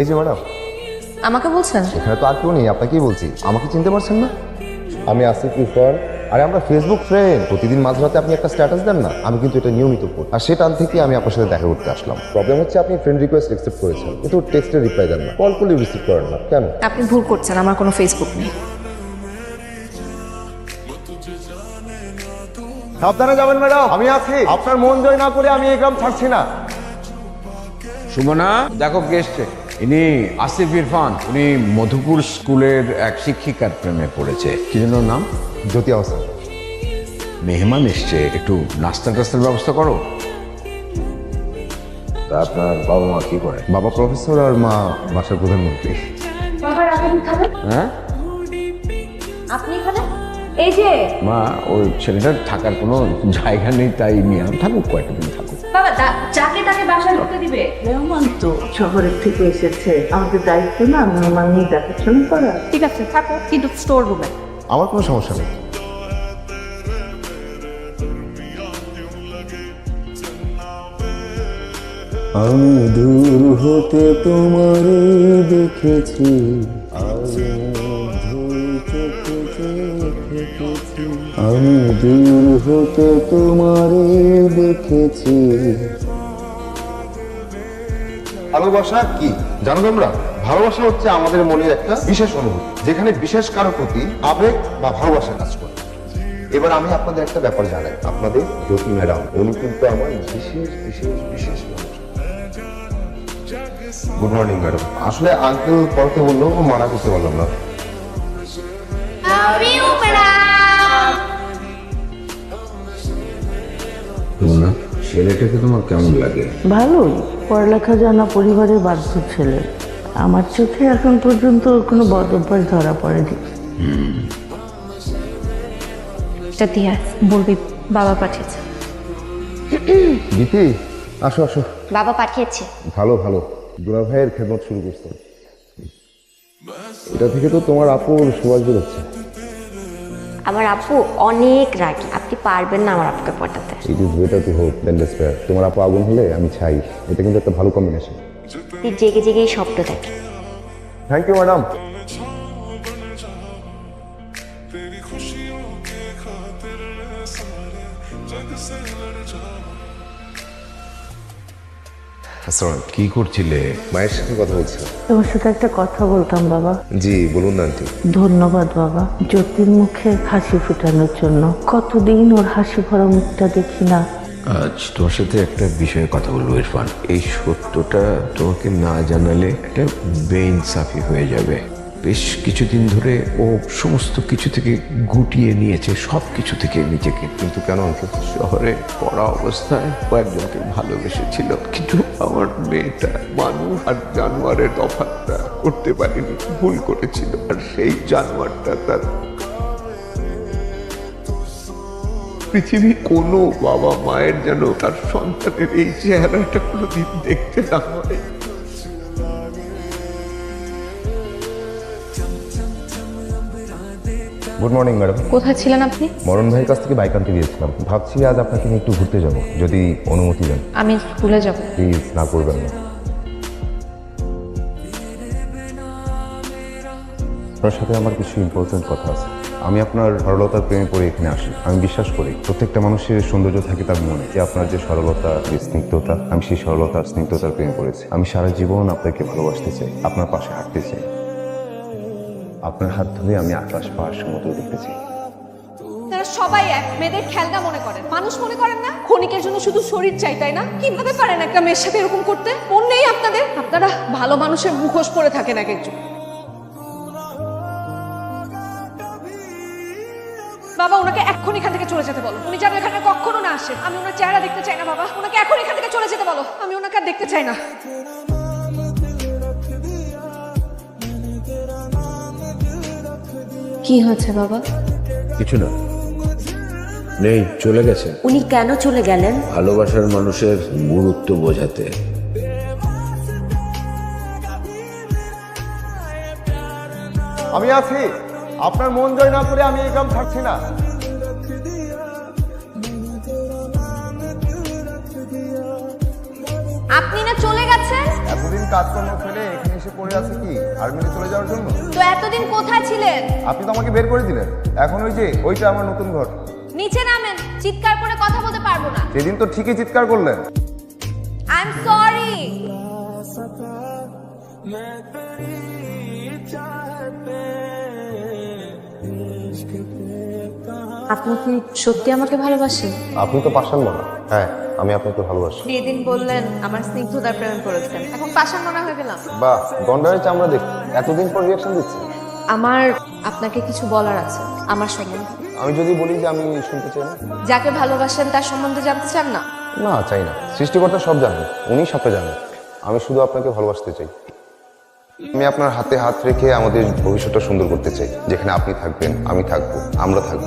এই যে ম্যাডাম আমাকে বলছেন? এখানে তো আর কেউ নেই আপনাকেই বলছি। আমাকে চিনতে পারছেন না? আমি আসিফ ইরফান আরে আমরা ফেসবুক ফ্রেন্ড প্রতিদিন মাঝরাতে আপনি একটা স্ট্যাটাস দেন না আমি কিন্তু এটা নিয়মিত করি। আর সেটা থেকে আমি আপনার সাথে দেখা করতে আসলাম। প্রবলেম হচ্ছে আপনি ফ্রেন্ড রিকোয়েস্ট অ্যাকসেপ্ট করেছেন কিন্তু টেক্সটের রিপ্লাই দেন না কল করলে রিসিভ করেন না। কেন? আপনি ভুল করছেন আমার কোনো ফেসবুক নেই। সাবধানে যাবেন ম্যাডাম। আমি আছি। আপনার মন জয় না করে আমি এই গ্রাম ছাড়ছি না। সুমনা দেখো কে এসছে। ইনি আসিফ ইরফান। উনি মধুপুর স্কুলের এক শিক্ষিকার প্রেমে পড়েছে। কি যেন ওর নাম? জ্যোতি আহসান মেহমান এসছে। একটু নাস্তা টাস্তার ব্যবস্থা করো। তা আপনার বাবা মা কি করে? বাবা প্রফেসর আর মা বাসার প্রধানমন্ত্রী। হ্যাঁ? আপনি এখানে? এই যে মা ওই ছেলেটার থাকার কোনো জায়গা নেই তাই নিয়ে আম- থাকুক কয়েকটা দিন থাকুক। বাবা যাকে তাকে বাসায় ঢুকতে দিবে? মেহমান তো শহরের থেকে এসেছে। আমাদের দায়িত্ব না মেহমান নিয়ে দেখাশোনা করা। ঠিক আছে থাকো কিন্তু স্টোর রুমে আমার কোনো সমস্যা নেই। আমি দূর হতে তোমারে দেখেছি। আমি দূর হতে তোমারে দেখেছি। ভালোবাসা কি? জানো তোমরা ভালোবাসা হচ্ছে আমাদের মনের একটা বিশেষ অনুভূতি যেখানে বিশেষ কারও প্রতি আবেগ বা ভালোবাসা কাজ করে। এবার আমি আপনাদের একটা ব্যাপার জানাই আপনাদের জ্যোতি ম্যাডাম উনি কিন্তু আমার বিশেষ বিশেষ বিশেষ গুড মর্নিং ম্যাডাম আসলে আঙ্কেল পড়তে বলল ও মানা করতে পারলাম না। সুমনা ছেলেটাকে তোমার কেমন লাগে? ভালোই। পড়ালেখা জানা পরিবারের বাধ্য ছেলে। আমার চোখে এখন পর্যন্ত কোনো বদ অভ্যাস ধরা পড়েনি। দিয়া বলবি বাবা পাঠিয়েছে। দিতি আসো আসো। বাবা পাঠিয়েছে। ভালো ভালো। দুলা ভাইয়ের খেদমত শুরু করতাম এটা থেকে তো তোমার আপুর সুবাস বেরোচ্ছে। আমার আপু অনেক রাগি। আপনি পারবেন না আমার আপুকে পটাতে। It is better to hope than despair তোমার আপু আগুন হলে আমি চাই এটা কিন্তু একটা ভালো কম্বিনেশন তুই জেগে জেগেই স্বপ্ন দেখে থ্যাংক ইউ ম্যাডাম আসসালাম কি করছিলে? মায়ের সাথে কথা বলছিলাম তোমার সাথে একটা কথা বলতাম বাবা। জি বলুন না আন্টি। ধন্যবাদ বাবা। জ্যোতির মুখে হাসি ফুটানোর জন্য। কতদিন ওর হাসি ভরা মুখটা দেখি না। আজ তোমার সাথে একটা বিষয়ে কথা বলব ইরফান। এই সত্যটা তোমাকে না জানালে একটা বেইনসাফি হয়ে যাবে। বেশ কিছুদিন ধরে ও সমস্ত কিছু থেকে গুটিয়ে নিয়েছে সব কিছু থেকে নিজেকে। কিন্তু কেন শহরে পড়া অবস্থায় কয়েকজনকে ভালোবেসেছিল, কিন্তু আমার মেয়েটা মানুষ আর জানোয়ারের তফাৎটা করতে পারেনি, ভুল করেছিল। আর সেই জানোয়ারটা তার পৃথিবীর কোনো বাবা মায়ের যেন তার সন্তানের এই চেহারাটা কোনোদিন দেখতে না হয়। গুড মর্নিং ম্যাডাম কোথায় ছিলেন আপনি? মরণ ভাইয়ের কাছ থেকে বাইক আনতে গিয়েছিলাম। ভাবছি আজ আপনাকে নিয়ে একটু ঘুরতে যাব যদি অনুমতি দেন। আমি স্কুলে যাব। প্লিজ না করবেন না। আপনার সাথে আমার কিছু ইম্পর্টেন্ট কথা আছে। আমি আপনার সরলতার প্রেমে পড়ে এখানে আসি। আমি বিশ্বাস করি প্রত্যেকটা মানুষের সৌন্দর্য থাকে তার মনে। যে আপনার যে সরলতা যে স্নিগ্ধতা আমি সেই সরলতার স্নিগ্ধতার প্রেমে পড়েছি। আমি সারা জীবন আপনাকে ভালোবাসতে চাই আপনার পাশে হাঁটতে চাই। আপনার হাত ধরে আমি আকাশ পাহাড় সমুদ্র দেখতে চাই তারা সবাই এক, মেয়েদের খেলনা মনে করেন। মানুষ মনে করেন না? ক্ষণিকের জন্য শুধু শরীর চাই, তাই না? কীভাবে পারেন একটা মেয়ের সাথে এরকম করতে? মন নেই আপনাদের? আপনারা ভালো মানুষের মুখোশ পরে থাকেন এক একজন। বাবা, ওনাকে এক্ষুনি এখান থেকে চলে যেতে বলো। উনি যেন এখানে কখনো না আসে। আমি ওনার চেহারা দেখতে চাই না, বাবা। ওনাকে এখন এখান থেকে চলে যেতে বলো। আমি ওনাকে আর দেখতে চাই না। কি হয়েছে বাবা? কিছু না। নেই চলে গেছে। উনি কেন চলে গেলেন? ভালোবাসার মানুষের গুরুত্ব বোঝাতে। আমি আছি। আপনার মন জয় না করে আমি এই গ্রাম ছাড়ছি না। আপনি না চলে গেছেন? এতদিন কাজকর্ম ফেলে এখানে এসে পড়ে আছে কি? আর্মিতে চলে যাওয়ার জন্য? তো এতদিন কোথায় ছিলেন? আপনি তো আমাকে বের করে দিলেন। এখন ওই যে ওইটা আমার নতুন ঘর। নিচে নামেন চিৎকার করে কথা বলতে পারব না। সেদিন তো ঠিকই চিৎকার করলেন। আই এম সরি আপনি কি সত্যি আমাকে ভালোবাসেন? আপনি তো পাশান মনা। হ্যাঁ আমি আপনাকে ভালোবাসি। সেদিন বললেন আমার স্নিগ্ধতার প্রেমে পড়েছেন এখন পাশান মনে হয়ে গেলাম। বাহ গন্ডারের চামড়া দেখ। এতদিন পর রিয়াকশন দিচ্ছে আমার আপনাকে কিছু বলার আছে আমার সম্বন্ধে। আমি যদি বলি যে আমি শুনতে চাই না? যাকে ভালোবাসেন তার সম্বন্ধে জানতে চান না? না চাই না। সৃষ্টিকর্তা সব জানেন উনি সবটা জানেন আমি শুধু আপনাকে ভালোবাসতে চাই। আমি আপনার হাতে হাত রেখে আমাদের ভবিষ্যৎটা সুন্দর করতে চাই। যেখানে আপনি থাকবেন আমি থাকব আমরা থাকব।